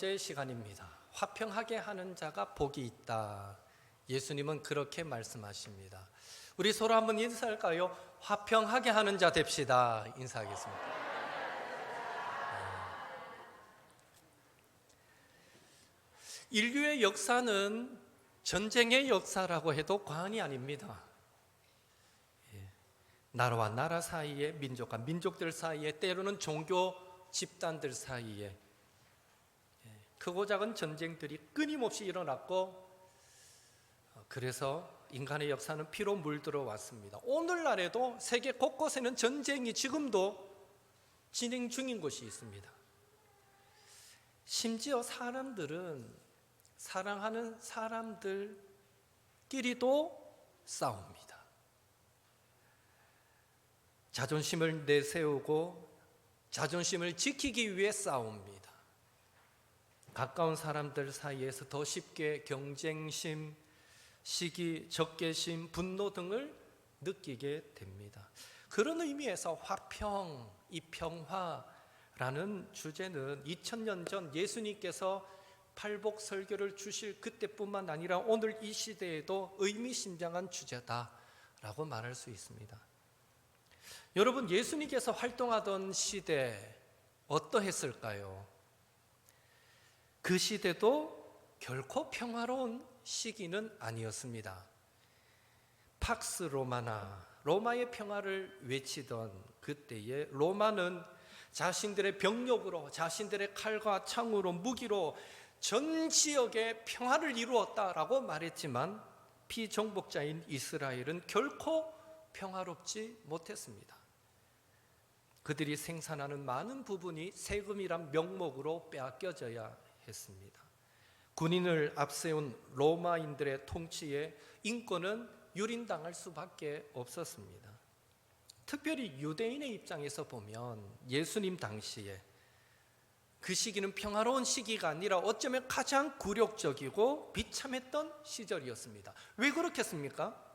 번째 시간입니다. 화평하게 하는 자가 복이 있다. 예수님은 그렇게 말씀하십니다. 우리 서로 한번 인사할까요? 화평하게 하는 자 됩시다. 인사하겠습니다. 인류의 역사는 전쟁의 역사라고 해도 과언이 아닙니다. 예. 나라와 나라 사이에 민족과 민족들 사이에 때로는 종교 집단들 사이에 예. 크고 작은 전쟁들이 끊임없이 일어났고 어, 그래서 인간의 역사는 피로 물들어 왔습니다. 오늘날에도 세계 곳곳에는 전쟁이 지금도 진행 중인 곳이 있습니다. 심지어 사람들은 사랑하는 사람들끼리도 싸웁니다. 자존심을 내세우고 자존심을 지키기 위해 싸웁니다. 가까운 사람들 사이에서 더 쉽게 경쟁심, 시기, 적개심, 분노 등을 느끼게 됩니다. 그런 의미에서 화평, 이 평화라는 주제는 2000년 전 예수님께서 팔복 설교를 주실 그때뿐만 아니라 오늘 이 시대에도 의미심장한 주제다라고 말할 수 있습니다. 여러분 예수님께서 활동하던 시대 어떠했을까요? 그 시대도 결코 평화로운 시기는 아니었습니다. 팍스 로마나 로마의 평화를 외치던 그때에 로마는 자신들의 병력으로 자신들의 칼과 창으로 무기로 전 지역에 평화를 이루었다라고 말했지만 피정복자인 이스라엘은 결코 평화롭지 못했습니다. 그들이 생산하는 많은 부분이 세금이란 명목으로 빼앗겨져야 했습니다. 군인을 앞세운 로마인들의 통치에 인권은 유린당할 수밖에 없었습니다. 특별히 유대인의 입장에서 보면 예수님 당시에 그 시기는 평화로운 시기가 아니라 어쩌면 가장 굴욕적이고 비참했던 시절이었습니다. 왜 그렇겠습니까?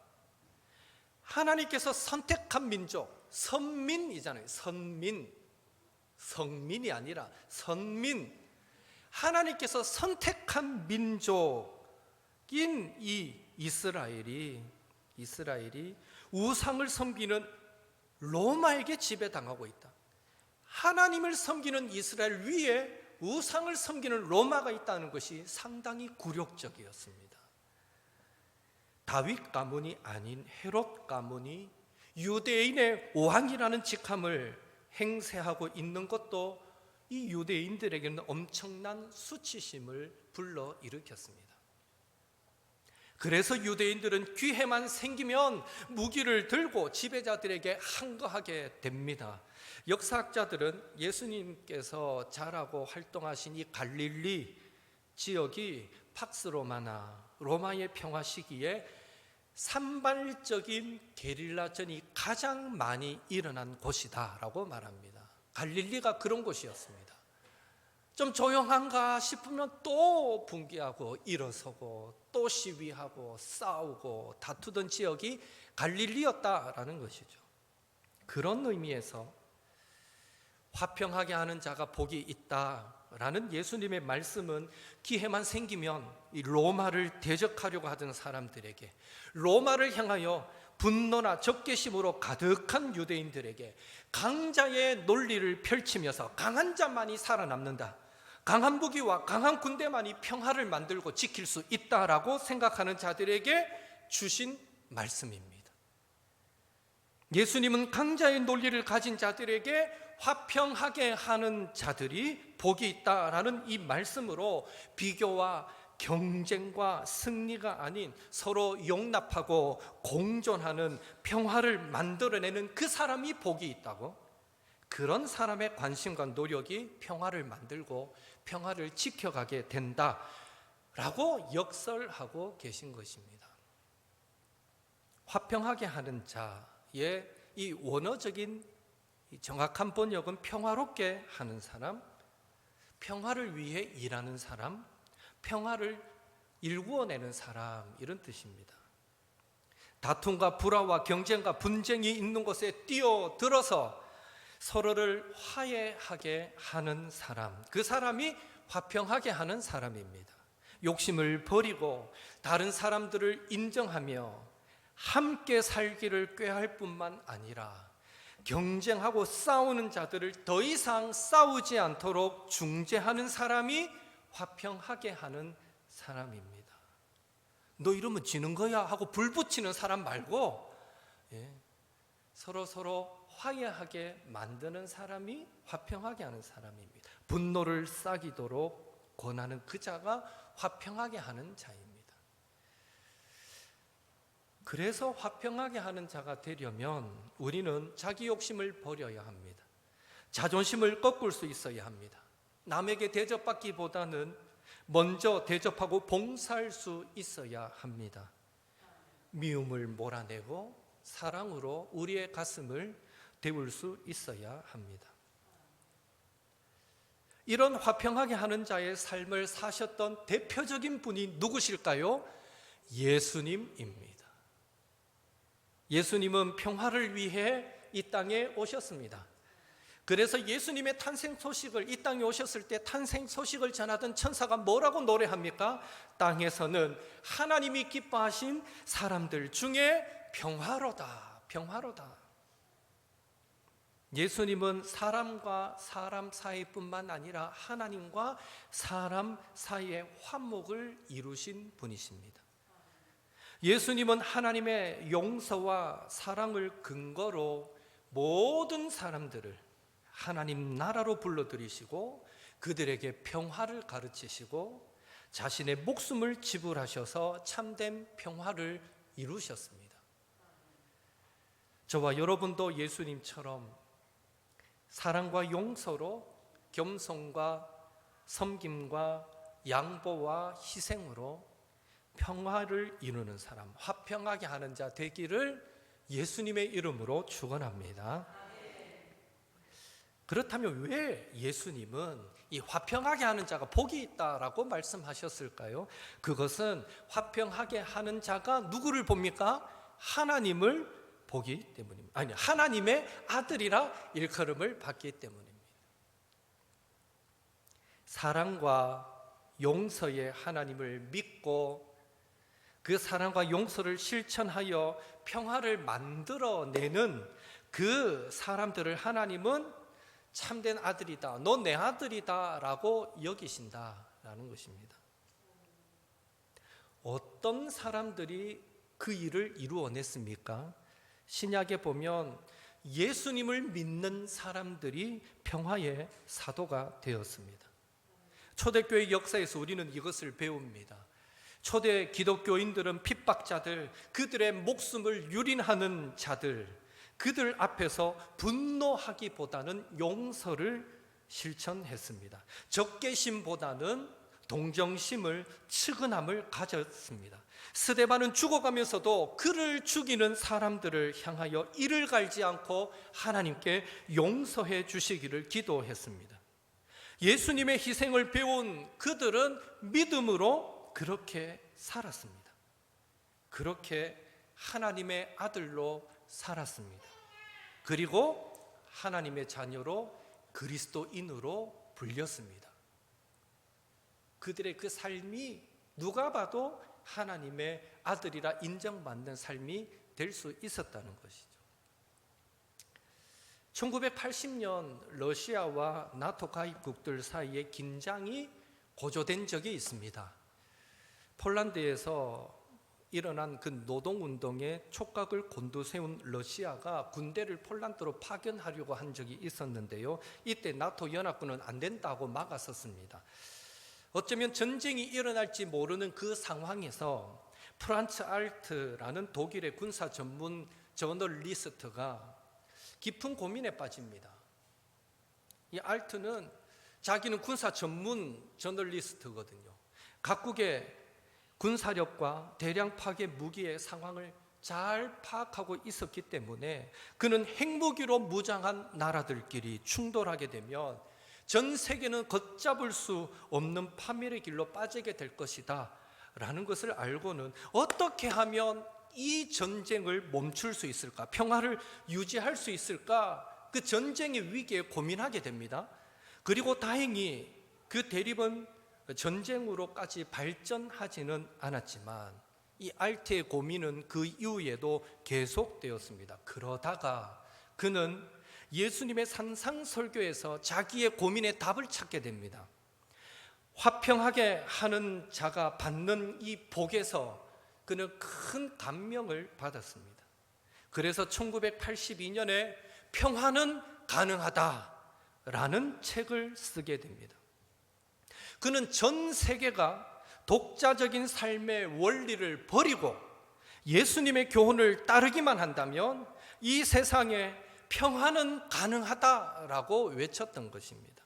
하나님께서 선택한 민족, 선민이잖아요. 선민. 성민이 아니라 선민. 하나님께서 선택한 민족인 이 이스라엘이 이스라엘이 우상을 섬기는 로마에게 지배당하고 있다. 하나님을 섬기는 이스라엘 위에 우상을 섬기는 로마가 있다는 것이 상당히 굴욕적이었습니다. 다윗 가문이 아닌 헤롯 가문이 유대인의 왕이라는 직함을 행세하고 있는 것도 이 유대인들에게는 엄청난 수치심을 불러 일으켰습니다. 그래서 유대인들은 기회만 생기면 무기를 들고 지배자들에게 항거하게 됩니다. 역사학자들은 예수님께서 자라고 활동하신 이 갈릴리 지역이 팍스 로마나 로마의 평화 시기에 산발적인 게릴라전이 가장 많이 일어난 곳이다라고 말합니다. 갈릴리가 그런 곳이었습니다. 좀 조용한가 싶으면 또 붕괴하고 일어서고 또 시위하고 싸우고 다투던 지역이 갈릴리였다라는 것이죠. 그런 의미에서 화평하게 하는 자가 복이 있다라는 예수님의 말씀은 기회만 생기면 이 로마를 대적하려고 하던 사람들에게 로마를 향하여 분노나 적개심으로 가득한 유대인들에게 강자의 논리를 펼치면서 강한 자만이 살아남는다. 강한 무기와 강한 군대만이 평화를 만들고 지킬 수 있다라고 생각하는 자들에게 주신 말씀입니다. 예수님은 강자의 논리를 가진 자들에게 화평하게 하는 자들이 복이 있다라는 이 말씀으로 비교와 경쟁과 승리가 아닌 서로 용납하고 공존하는 평화를 만들어내는 그 사람이 복이 있다고 그런 사람의 관심과 노력이 평화를 만들고 평화를 지켜가게 된다 라고 역설하고 계신 것입니다. 화평하게 하는 자의 이 원어적인 정확한 번역은 평화롭게 하는 사람, 평화를 위해 일하는 사람, 평화를 일구어내는 사람 이런 뜻입니다. 다툼과 불화와 경쟁과 분쟁이 있는 곳에 뛰어들어서 서로를 화해하게 하는 사람, 그 사람이 화평하게 하는 사람입니다. 욕심을 버리고 다른 사람들을 인정하며 함께 살기를 꾀할 뿐만 아니라 경쟁하고 싸우는 자들을 더 이상 싸우지 않도록 중재하는 사람이 화평하게 하는 사람입니다. 너 이러면 지는 거야 하고 불 붙이는 사람 말고 예, 서로 서로 화해하게 만드는 사람이 화평하게 하는 사람입니다. 분노를 싹이도록 권하는 그 자가 화평하게 하는 자입니다. 그래서 화평하게 하는 자가 되려면 우리는 자기 욕심을 버려야 합니다. 자존심을 꺾을 수 있어야 합니다. 남에게 대접받기보다는 먼저 대접하고 봉사할 수 있어야 합니다. 미움을 몰아내고 사랑으로 우리의 가슴을 데울 수 있어야 합니다. 이런 화평하게 하는 자의 삶을 사셨던 대표적인 분이 누구실까요? 예수님입니다. 예수님은 평화를 위해 이 땅에 오셨습니다. 그래서 예수님의 탄생 소식을 이 땅에 오셨을 때 탄생 소식을 전하던 천사가 뭐라고 노래합니까? 땅에서는 하나님이 기뻐하신 사람들 중에 평화로다, 평화로다. 예수님은 사람과 사람 사이뿐만 아니라 하나님과 사람 사이의 화목을 이루신 분이십니다. 예수님은 하나님의 용서와 사랑을 근거로 모든 사람들을 하나님 나라로 불러들이시고 그들에게 평화를 가르치시고 자신의 목숨을 지불하셔서 참된 평화를 이루셨습니다. 저와 여러분도 예수님처럼 사랑과 용서로 겸손과 섬김과 양보와 희생으로 평화를 이루는 사람, 화평하게 하는 자 되기를 예수님의 이름으로 축원합니다. 그렇다면 왜 예수님은 이 화평하게 하는 자가 복이 있다라고 말씀하셨을까요? 그것은 화평하게 하는 자가 누구를 봅니까? 하나님을 보기 때문입니다. 아니, 하나님의 아들이라 일컬음을 받기 때문입니다. 사랑과 용서의 하나님을 믿고 그 사랑과 용서를 실천하여 평화를 만들어내는 그 사람들을 하나님은 참된 아들이다. 너내 아들이다. 라고 여기신다라는 것입니다. 어떤 사람들이 그 일을 이루어냈습니까? 신약에 보면 예수님을 믿는 사람들이 평화의 사도가 되었습니다. 초대교회 역사에서 우리는 이것을 배웁니다. 초대 기독교인들은 핍박자들, 그들의 목숨을 유린하는 자들, 그들 앞에서 분노하기보다는 용서를 실천했습니다. 적개심보다는 동정심을 측은함을 가졌습니다. 스데반은 죽어가면서도 그를 죽이는 사람들을 향하여 이를 갈지 않고 하나님께 용서해 주시기를 기도했습니다. 예수님의 희생을 배운 그들은 믿음으로 그렇게 살았습니다. 그렇게 하나님의 아들로 살았습니다. 그리고 하나님의 자녀로 그리스도인으로 불렸습니다. 그들의 그 삶이 누가 봐도 하나님의 아들이라 인정받는 삶이 될 수 있었다는 것이죠. 1980년 러시아와 나토 가입국들 사이에 긴장이 고조된 적이 있습니다. 폴란드에서 일어난 그 노동운동에 촉각을 곤두세운 러시아가 군대를 폴란드로 파견하려고 한 적이 있었는데요. 이때 나토 연합군은 안 된다고 막았었습니다. 어쩌면 전쟁이 일어날지 모르는 그 상황에서 프란츠 알트라는 독일의 군사 전문 저널리스트가 깊은 고민에 빠집니다. 이 알트는 자기는 군사 전문 저널리스트거든요. 각국의 군사력과 대량 파괴 무기의 상황을 잘 파악하고 있었기 때문에 그는 핵무기로 무장한 나라들끼리 충돌하게 되면 전 세계는 걷잡을 수 없는 파멸의 길로 빠지게 될 것이다. 라는 것을 알고는 어떻게 하면 이 전쟁을 멈출 수 있을까? 평화를 유지할 수 있을까? 그 전쟁의 위기에 고민하게 됩니다. 그리고 다행히 그 대립은 전쟁으로까지 발전하지는 않았지만 이 알테의 고민은 그 이후에도 계속되었습니다. 그러다가 그는 예수님의 산상설교에서 자기의 고민의 답을 찾게 됩니다. 화평하게 하는 자가 받는 이 복에서 그는 큰 감명을 받았습니다. 그래서 1982년에 평화는 가능하다라는 책을 쓰게 됩니다. 그는 전 세계가 독자적인 삶의 원리를 버리고 예수님의 교훈을 따르기만 한다면 이 세상에 평화는 가능하다라고 외쳤던 것입니다.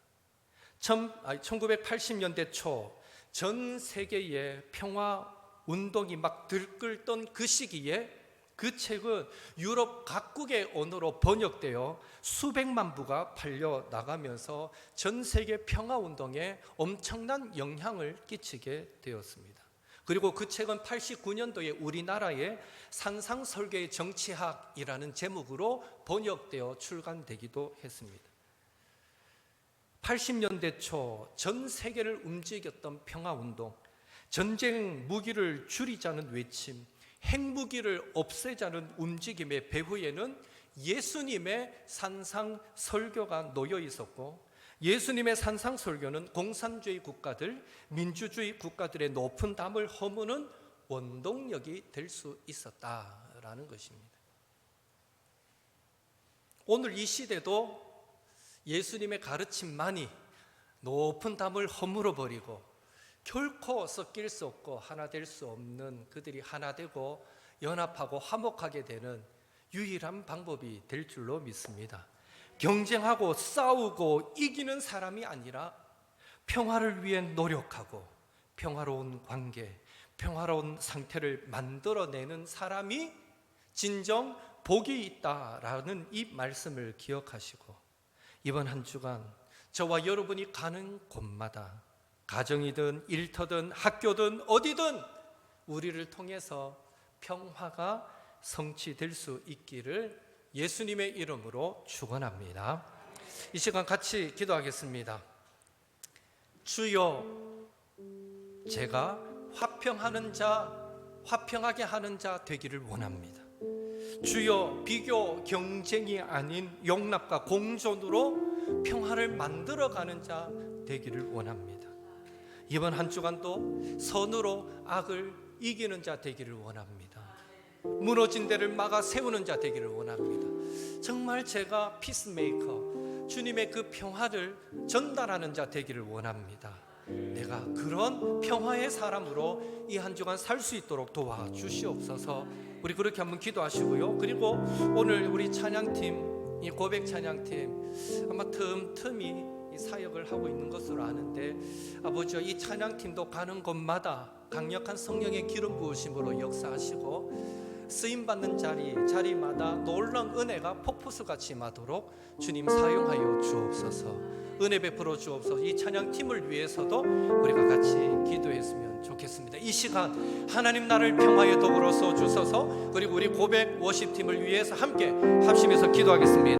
1980년대 초 전 세계에 평화 운동이 막 들끓던 그 시기에 그 책은 유럽 각국의 언어로 번역되어 수백만 부가 팔려 나가면서 전 세계 평화 운동에 엄청난 영향을 끼치게 되었습니다. 그리고 그 책은 89년도에 우리나라의 산상 설계의 정치학이라는 제목으로 번역되어 출간되기도 했습니다. 80년대 초 전 세계를 움직였던 평화 운동, 전쟁 무기를 줄이자는 외침, 핵무기를 없애자는 움직임의 배후에는 예수님의 산상 설교가 놓여 있었고 예수님의 산상 설교는 공산주의 국가들, 민주주의 국가들의 높은 담을 허무는 원동력이 될 수 있었다라는 것입니다. 오늘 이 시대도 예수님의 가르침만이 높은 담을 허물어 버리고 결코 섞일 수 없고 하나 될 수 없는 그들이 하나 되고 연합하고 화목하게 되는 유일한 방법이 될 줄로 믿습니다. 경쟁하고 싸우고 이기는 사람이 아니라 평화를 위해 노력하고 평화로운 관계, 평화로운 상태를 만들어내는 사람이 진정 복이 있다라는 이 말씀을 기억하시고 이번 한 주간 저와 여러분이 가는 곳마다 가정이든 일터든 학교든 어디든 우리를 통해서 평화가 성취될 수 있기를 예수님의 이름으로 축원합니다. 이 시간 같이 기도하겠습니다. 주여 제가 화평하는 자 화평하게 하는 자 되기를 원합니다. 주여 비교 경쟁이 아닌 용납과 공존으로 평화를 만들어 가는 자 되기를 원합니다. 이번 한 주간도 선으로 악을 이기는 자 되기를 원합니다. 무너진 데를 막아 세우는 자 되기를 원합니다. 정말 제가 피스메이커 주님의 그 평화를 전달하는 자 되기를 원합니다. 내가 그런 평화의 사람으로 이 한 주간 살 수 있도록 도와 주시옵소서. 우리 그렇게 한번 기도하시고요. 그리고 오늘 우리 찬양팀, 이 고백 찬양팀 아마 틈틈이 이 사역을 하고 있는 것으로 아는데 아버지와 이 찬양팀도 가는 곳마다 강력한 성령의 기름 부으심으로 역사하시고 쓰임 받는 자리 자리마다 놀라운 은혜가 폭포수 같이 임하도록 주님 사용하여 주옵소서. 은혜 베풀어 주옵소서. 이 찬양 팀을 위해서도 우리가 같이 기도했으면 좋겠습니다. 이 시간 하나님 나를 평화의 도구로 써 주소서. 그리고 우리 고백 워십 팀을 위해서 함께 합심해서 기도하겠습니다.